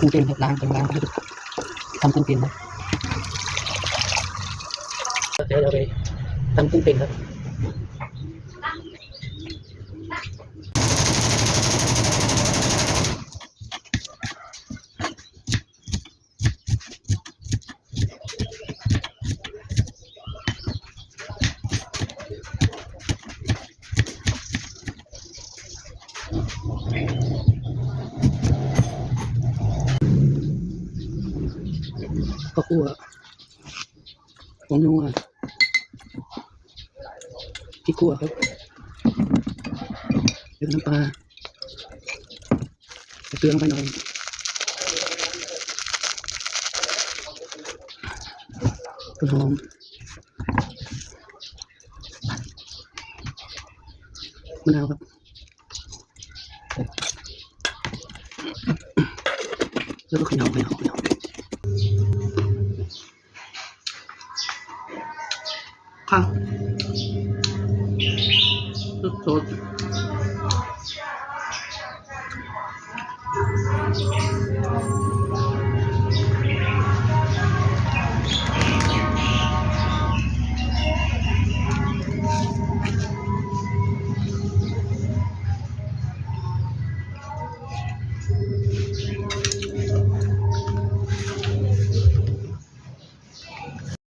khu trên hiện đang đang đang thăm cung tiền thôi thế là về thăm cung tiền thôi Thank you. ดูทำกุ้งเป็นนะเดี๋ยวเราไปทำกุ้งเป็นครับก็คั่วผงนัวที่คั่วครับเติมน้ำปลาเกลือลงไปหน่อยต้นหอมมะนาวครับแล้วก็ขย่าเขย่าเขย่า 看，这桌子。